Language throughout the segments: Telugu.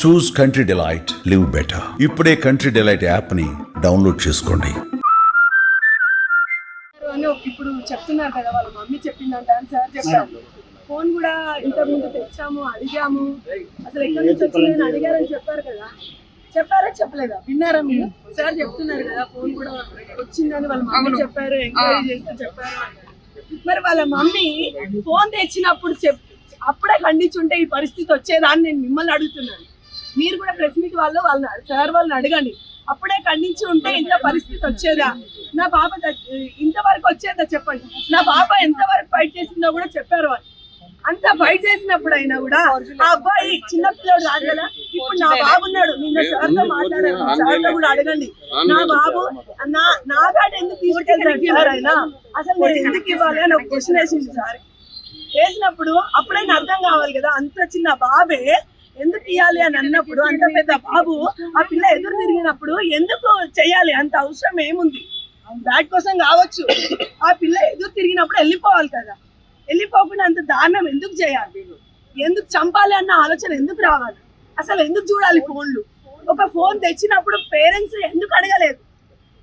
Choose country delight live better ఇప్పుడే కంట్రీ డిలైట్ యాప్ని డౌన్లోడ్ చేసుకోండి ఇప్పుడు చెప్తున్నారు కదా వాళ్ళ మమ్మీ చెప్పిందంట అని సార్ చెప్పారు. ఫోన్ కూడా ఇంతకు ముందు తెచ్చాము అడిగాము. అసలు ఎక్కడి నుంచి వచ్చిందని అడిగారని చెప్పారు కదా. చెప్పారా చెప్పలేదా? విన్నారా మీరు? సార్ చెప్తున్నారు కదా ఫోన్ కూడా వచ్చిందని వాళ్ళ మమ్మీ చెప్పారు ఎంక్వైరీ చేస్తే చెప్పారు. మరి వాళ్ళ మమ్మీ ఫోన్ తెచ్చినప్పుడు చెప్ అప్పుడే ఖండించుంటే ఈ పరిస్థితి వచ్చేదా అని నేను మిమ్మల్ని అడుగుతున్నాను. మీరు కూడా ప్రెస్ మీట్ వాళ్ళు వాళ్ళని సార్ వాళ్ళని అడగండి. అప్పుడే ఖండించి ఉంటే ఇంత పరిస్థితి వచ్చేదా? నా పాప ఇంతవరకు వచ్చేదా చెప్పండి? నా పాప ఎంతవరకు ఫైట్ చేసిందో కూడా చెప్పారు వాళ్ళు. అంత ఫైట్ చేసినప్పుడు అయినా కూడా ఆ అబ్బాయి చిన్న పిల్లడు రాదు కదా ఇప్పుడు నా బాబు ఉన్నాడు. నిన్న సార్తో మాట్లాడాను సార్తో కూడా అడగండి. నా బాబు నా నా ఎందుకు తీసుకెళ్తాడు సార్ ఆయన? అసలు నేను ఎందుకు ఇవ్వాలి అని ఒక క్వశ్చన్ వేసింది సార్ వేసినప్పుడు అప్పుడైనా అర్థం కావాలి కదా అంత చిన్న బాబే ఎందుకు ఇవ్వాలి అని అన్నప్పుడు అంత పెద్ద బాబు ఆ పిల్ల ఎదురు తిరిగినప్పుడు ఎందుకు చేయాలి అంత అవసరం ఏముంది? బ్యాట్ కోసం కావచ్చు. ఆ పిల్ల ఎదురు తిరిగినప్పుడు వెళ్ళిపోవాలి కదా. వెళ్ళిపోకుండా అంత దారుణం ఎందుకు చేయాలి? ఎందుకు చంపాలి అన్న ఆలోచన ఎందుకు రావాలి? అసలు ఎందుకు చూడాలి ఫోన్లు? ఒక ఫోన్ తెచ్చినప్పుడు పేరెంట్స్ ఎందుకు అడగలేదు?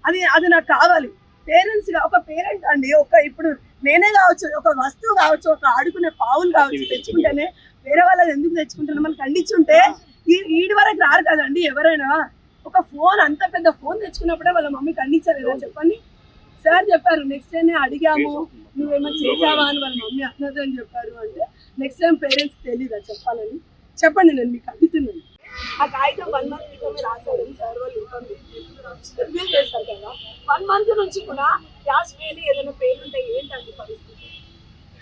అది అది నాకు కావాలి. పేరెంట్స్ ఒక పేరెంట్ అండి ఒక ఇప్పుడు నేనే కావచ్చు ఒక వస్తువు కావచ్చు ఒక ఆడుకునే పావులు కావచ్చు తెచ్చుకుంటేనే వేరే వాళ్ళది ఎందుకు తెచ్చుకుంటారు మనం ఖండించుంటే ఈ- ఈడి వరకు రారు కదండి ఎవరైనా. ఒక ఫోన్ అంత పెద్ద ఫోన్ తెచ్చుకున్నప్పుడే వాళ్ళ మమ్మీ ఖండించారు కదా చెప్పండి. సార్ చెప్పారు నెక్స్ట్ టైం అడిగాము. నువ్వేమో చేసావా అని వాళ్ళ మమ్మీ అన్నది అని చెప్పారు అంటే నెక్స్ట్ టైం పేరెంట్స్ తెలీదా? చెప్పాలని. చెప్పండి నేను మీకు అడుగుతున్నాను. ఆ కాగితం వన్ మంత్ క్రితమే రాశారని సార్ వాళ్ళు రివ్యూ చేశారు కదా. వన్ మంత్ నుంచి కూడా గ్యాస్ వేలి ఏదైనా పేరు ఉంటే ఏంటంటే పరిస్థితి?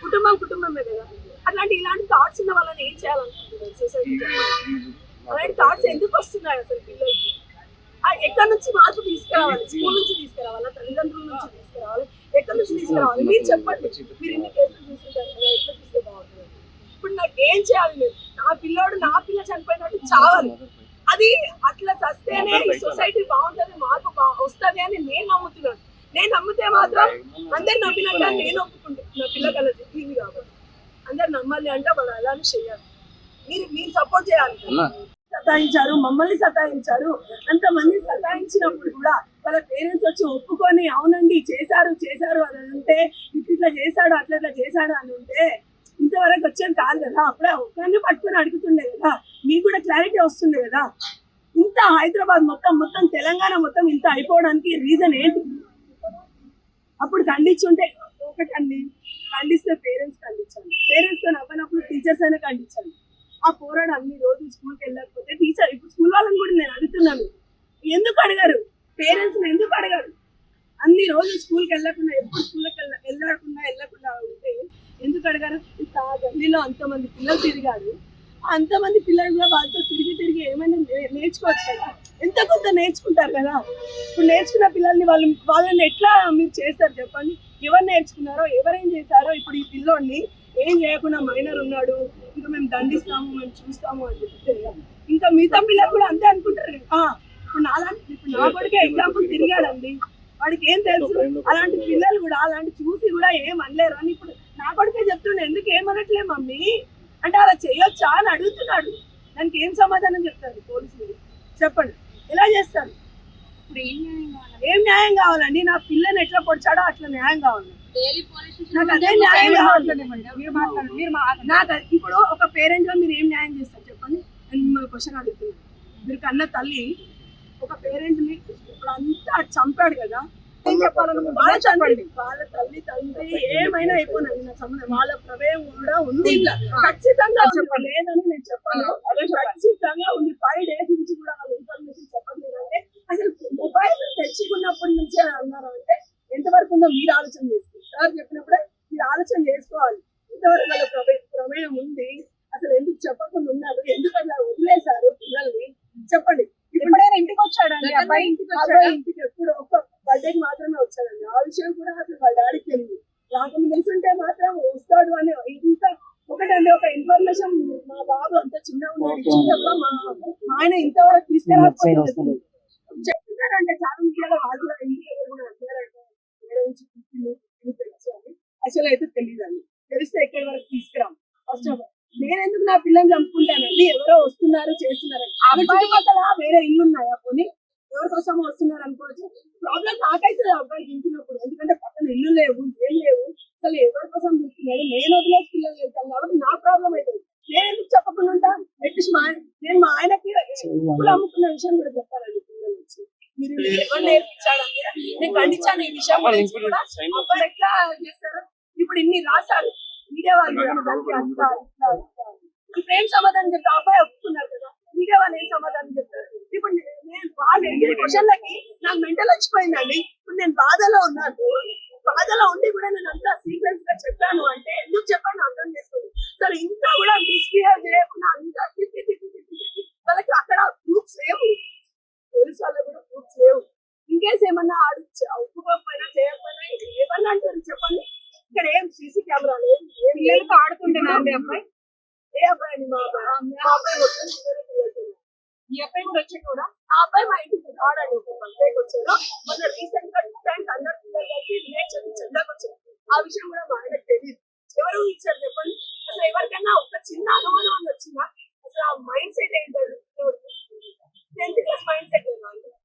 కుటుంబం కుటుంబమే కదా. అట్లాంటి ఇలాంటి థాట్స్ ఉన్న వాళ్ళని ఏం చేయాలనుకుంటున్నారు? సొసైటీ అలాంటి థాట్స్ ఎందుకు వస్తున్నాయి అసలు పిల్లలకి? ఎక్కడి నుంచి మార్పు తీసుకురావాలి? స్కూల్ నుంచి తీసుకురావాలా? తల్లిదండ్రుల నుంచి తీసుకురావాలి? ఎక్కడి నుంచి తీసుకురావాలి? మీరు చెప్పండి. మీరు ఇన్ని కేసులు చూస్తుంటారు కదా ఎట్లా బాగుంటుంది? ఇప్పుడు నాకు ఏం చేయాలి మీరు నా పిల్లోడు నా పిల్ల చనిపోయినట్టు చావాలి. అది అట్లా చస్తేనే ఈ సొసైటీ బాగుంటుంది మార్పు వస్తుంది అని నేను నమ్ముతున్నాను. నేను నమ్మితే మాత్రం అందరు నమ్మినట్టు నేను ఒప్పుకుంటాను నా పిల్ల కలది అందరు నమ్మాలి అంటే వాళ్ళు అలానే చేయాలి. మీరు మీరు సపోర్ట్ చేయాలి. సతాయించారు మమ్మల్ని సతాయించారు. అంతమంది సతాయించినప్పుడు కూడా వాళ్ళ పేరెంట్స్ వచ్చి ఒప్పుకొని అవునండి చేశారు చేశారు అని అంటే ఇట్లా ఇట్లా చేశాడు అట్లా ఇట్లా చేశాడు అని ఉంటే ఇంతవరకు వచ్చేది కాదు కదా. అప్పుడే ఒక్కరిని పట్టుకొని అడుగుతుండే కదా. మీకు కూడా క్లారిటీ వస్తుండే కదా. ఇంత హైదరాబాద్ మొత్తం మొత్తం తెలంగాణ మొత్తం ఇంత అయిపోవడానికి రీజన్ ఏంటి? అప్పుడు ఖండించుంటే ఒకటండి ఖండిస్తే పేరెంట్స్ ఖండించాలి పేరెంట్స్తో అవ్వనప్పుడు టీచర్స్ అయినా ఖండించాలి ఆ పోరాడు అన్ని రోజులు స్కూల్కి వెళ్ళకపోతే టీచర్ ఇప్పుడు స్కూల్ వాళ్ళని కూడా నేను అడుగుతున్నాను ఎందుకు అడగారు పేరెంట్స్ ఎందుకు అడగారు అన్ని రోజులు స్కూల్కి వెళ్ళకుండా ఎప్పుడు స్కూల్కి వెళ్ళ వెళ్ళకుండా వెళ్ళకుండా ఉంటే ఎందుకు అడగారు గల్లీలో అంతమంది పిల్లలు తిరిగారు. అంతమంది పిల్లలు కూడా వాళ్ళతో తిరిగి తిరిగి ఏమైనా నేర్చుకోవచ్చు కదా. ఎంత కొంత నేర్చుకుంటారు కదా? ఇప్పుడు నేర్చుకున్న పిల్లల్ని వాళ్ళు వాళ్ళని ఎట్లా మీరు చేస్తారు చెప్పండి? ఎవరు నేర్చుకున్నారో ఎవరేం చేశారో ఇప్పుడు ఈ పిల్లోడిని ఏం చేయకుండా మైనర్ ఉన్నాడు ఇంకా మేము దండిస్తాము మేము చూస్తాము అని చెప్తే ఇంకా మిగతా పిల్లలు కూడా అంతే అనుకుంటారు ఇప్పుడు నాలాంటి ఇప్పుడు నా కొడుకే ఎగ్జాంపుల్ తిరిగాడండి. వాడికి ఏం తెలుసు? అలాంటి పిల్లలు కూడా అలాంటి చూసి కూడా ఏం అనలేరు. అని ఇప్పుడు నా కొడుకే చెప్తుండే ఎందుకు ఏమనట్లే మమ్మీ? అంటే అలా చేయొచ్చా అని అడుగుతున్నాడు. దానికి ఏం సమాధానం చెప్తారు పోలీసులు? చెప్పండి. ఎలా చేస్తారు? ఇప్పుడు ఏం న్యాయం కావాలి? ఏం న్యాయం కావాలండి? నా పిల్లని ఎట్లా పొడిచాడో అట్లా న్యాయం కావాలి. డైలీ పోలీస్ స్టేషన్ నాకు అదే న్యాయం కావాలి. నాకు ఇప్పుడు ఒక పేరెంట్గా మీరు ఏం న్యాయం చేస్తారు చెప్పండి? నేను మిమ్మల్ని క్వశ్చన్ అడుగుతున్నాను. మీరు కన్న తల్లి ఒక పేరెంట్ని ఇప్పుడు అంతా చంపాడు కదా ఏం చెప్పాలనుకుంటున్నారు? వాళ్ళ తండ్రి. వాళ్ళ తల్లి తండ్రి ఏమైనా అయిపోయినది నా సంబంధం. వాళ్ళ ప్రమేయం కూడా ఉంది ఇలా ఖచ్చితంగా ఉంది. లేదని నేను చెప్పాను. ఖచ్చితంగా ఉంది. ఫైవ్ డేస్ నుంచి కూడా వాళ్ళ ఇన్ఫర్మేషన్ చెప్పట్లేదు అంటే అసలు మొబైల్ తెచ్చుకున్నప్పటి నుంచే అన్నారు అంటే ఎంతవరకు ఉందో మీరు ఆలోచన చేసుకోండి. సార్ చెప్పినప్పుడే మీరు ఆలోచన చేసుకోవాలి. ఇంతవరకు వాళ్ళ ప్రమే ప్రమేయం ఉంది. అసలు ఎందుకు చెప్పకుండా ఉన్నారు? ఎందుకు అట్లా వదిలేశారు పిల్లల్ని? చెప్పండి. ఇప్పుడు ఎప్పుడైనా ఇంటికి వచ్చాడండి. అబ్బాయి ఇంటికి వచ్చాడా అబ్బాయి ఇంటికి ఎప్పుడు ఒక్క బర్త్డేకి మాత్రమే వచ్చాడండి. ఆ విషయం కూడా అసలు వాళ్ళ డాడీకి తెలియదు రాకుండా తెలుసుంటే మాత్రం వస్తాడు అని ఇంత ఒకటండి ఒక ఇన్ఫర్మేషన్ మా బాబు అంత చిన్న ఉన్నాడు. మా ఆయన ఇంతవరకు తీసుకురాకపోతే చెప్తున్నారంటే చాలా ముఖ్యంగా వాళ్ళు కూడా ఇంటి దగ్గర కూడా అసలు అయితే తెలియదండి. తెలిస్తే ఎక్కడి వరకు తీసుకురాం? ఫస్ట్ ఆఫ్ ఆల్ నేను ఎందుకు నా పిల్లని చంపుకుంటానండి ఎవరో వస్తున్నారు చేస్తున్నారు. చుట్టుపక్కల వేరే ఇల్లు ఉన్నాయా పోనీ? ఎవరి కోసం వస్తున్నారు అనుకోవచ్చు ప్రాబ్లం నాకైతే అబ్బాయి దింపినప్పుడు ఎందుకంటే పక్కన ఇల్లు లేవు ఏం లేవు అసలు ఎవరి కోసం దింపుతున్నాడు నేను వదిలేసి పిల్లలు వెళ్తాను కాబట్టి నా ప్రాబ్లం అవుతుంది నేను ఎందుకు చెప్పకుండా ఉంటా అట్లీస్ట్ మా ఆయన- నేను మా పూలు అమ్ముకున్న విషయం కూడా చెప్పాలండి పిల్లలు వచ్చి. మీరు ఎవరు నేర్పించాడంటే నేను ఖండించాను ఈ విషయం గురించి కూడా. ఎట్లా చేస్తారు ఇప్పుడు ఇన్ని రాశారు. మీడియా వాళ్ళు. ఇప్పుడు ఏం సమాధానం చెప్తారు అబ్బాయి ఒప్పుకున్నారు కదా. మీడియా వాళ్ళు ఏం సమాధానం చెప్తారు? ఇప్పుడు నేను వాళ్ళు క్వశ్చన్లకి నాకు మెంటల్ వచ్చిపోయిందండి. ఇప్పుడు నేను బాధలో ఉన్నాను బాధలో ఉండి కూడా నేను అంతా సీక్వెన్స్గా చెప్పాను అంటే ఎందుకు చెప్పాను అర్థం చేసుకోండి అసలు ఇంకా కూడా మిస్బిహేవ్ చేయకుండా అంతా తిప్పి తిప్పి తిప్పి తిప్పి వాళ్ళకి అక్కడ ప్రూఫ్స్ లేవు పోలీసు వాళ్ళకి కూడా ప్రూఫ్స్ లేవు ఇంకేస్ ఏమన్నా ఆడు ఒప్పుకోకపోయినా చేయకపోయినా ఏమన్నా అంటారు చెప్పండి. ఇక్కడ ఏం సీసీ కెమెరా లేదు పిల్లలతో ఆడుకుంటున్నా అండి అబ్బాయి? ఏ అబ్బాయి అండి మా అబ్బాయి? మా అబ్బాయి మొత్తం. ఈ అబ్బాయి కూడా వచ్చి కూడా ఆ అబ్బాయి మా ఇంటికి ఒక బర్త్డేకి వచ్చారు మొన్న రీసెంట్గా టూ టైమ్స్ అందరు పిల్లలు కలిసి రిలేషన్ చెందాకు వచ్చారు. ఆ విషయం కూడా మా ఆయనకు తెలియదు. ఎవరు ఇచ్చారు చెప్పండి? అసలు ఎవరికైనా ఒక చిన్న అనుమానం అని వచ్చిందా అసలు ఆ మైండ్ సెట్ ఏంటంటే టెన్త్ క్లాస్ మైండ్ సెట్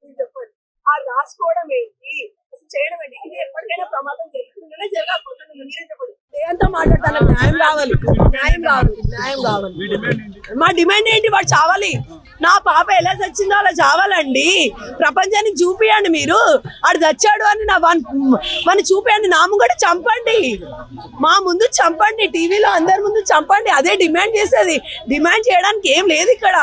మీరు చెప్పండి ఆ రాసుకోవడం ఏంటి? అసలు చేయడం ఏంటి? ఇది ఎప్పటికైనా ప్రమాదం జరుగుతుందనే జరగకపోతుంది మీరే చెప్పండి దేంతో మాట్లాడతాను? న్యాయం కావాలి న్యాయం కావాలి న్యాయం కావాలి మా డిమాండ్ ఏంటి? వాడు చావాలి. నా పాప ఎలా చచ్చిందో అలా చావాలండి. ప్రపంచానికి చూపియండి మీరు. ఆడు చచ్చాడు అని నా వన్ మన చూపియండి. నా ముంగట చంపండి. మా ముందు చంపండి. టీవీలో అందరి ముందు చంపండి. అదే డిమాండ్ చేసేది. డిమాండ్ చేయడానికి ఏం లేదు ఇక్కడ.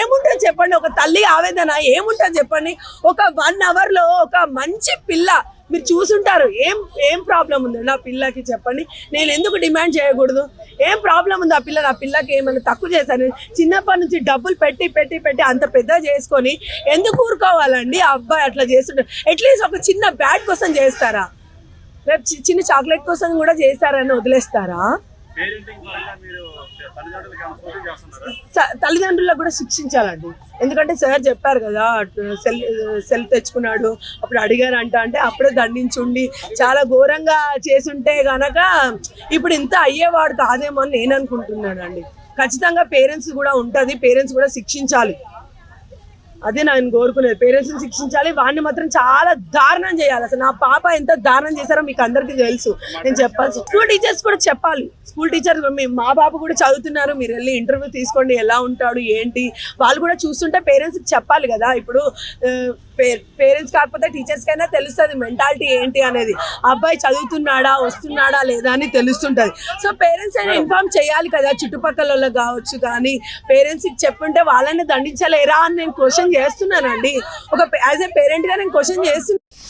ఏముంటుంది చెప్పండి. ఒక తల్లి ఆవేదన ఏముంటుంది చెప్పండి. ఒక వన్ అవర్లో ఒక మంచి పిల్ల మీరు చూసుంటారు. ఏం ఏం ప్రాబ్లం ఉంది? నా పిల్లకి చెప్పండి. నేను ఎందుకు డిమాండ్ చేయకూడదు? ఏం ప్రాబ్లం ఉంది? ఆ పిల్ల నా పిల్లకి ఏమైనా తక్కువ చేశాను చిన్నప్పటి నుంచి డబ్బులు పెట్టి పెట్టి పెట్టి అంత పెద్ద చేసుకొని ఎందుకు ఊరుకోవాలండి? ఆ అబ్బాయి అట్లా చేస్తుంటారు అట్లీస్ట్ ఒక చిన్న బ్యాట్ కోసం చేస్తారా? రేపు చిన్న చాక్లెట్ కోసం కూడా చేస్తారని వదిలేస్తారా? పేరెంటింగ్ మీరు తల్లిదండ్రులకు కూడా శిక్షించాలండి. ఎందుకంటే సార్ చెప్పారు కదా సెల్ సెల్ తెచ్చుకున్నాడు అప్పుడు అడిగారు అంట అంటే అప్పుడే దండించుండి చాలా ఘోరంగా చేసుంటే గనక ఇప్పుడు ఇంత అయ్యేవాడు కాదేమో అని నేను అనుకుంటున్నానండి. ఖచ్చితంగా పేరెంట్స్ కూడా ఉంటుంది పేరెంట్స్ కూడా శిక్షించాలి. అదే నేను కోరుకునేది. పేరెంట్స్ని శిక్షించాలి. వాడిని మాత్రం చాలా దారుణం చేయాలి. అసలు నా పాప ఎంత దారుణం చేశారో మీకు అందరికీ తెలుసు. నేను చెప్పాల్సి స్కూల్ టీచర్స్ కూడా చెప్పాలి. స్కూల్ టీచర్ మా బాబు కూడా చదువుతున్నారు. మీరు వెళ్ళి ఇంటర్వ్యూ తీసుకోండి. ఎలా ఉంటాడు ఏంటి? వాళ్ళు కూడా చూస్తుంటే పేరెంట్స్కి చెప్పాలి కదా. ఇప్పుడు పేరెంట్స్ కాకపోతే టీచర్స్ కైనా తెలుస్తుంది మెంటాలిటీ ఏంటి అనేది. అబ్బాయి చదువుతున్నాడా వస్తున్నాడా లేదా అని తెలుస్తుంటుంది. సో పేరెంట్స్ అయినా ఇన్ఫార్మ్ చేయాలి కదా. చుట్టుపక్కల వాళ్ళకి కావచ్చు కానీ పేరెంట్స్కి చెప్పుంటే వాళ్ళని దండించలేరా అని నేను క్వశ్చన్ చేస్తున్నానండి. ఒక యాజ్ ఏ పేరెంట్గా నేను క్వశ్చన్ చేస్తున్నాను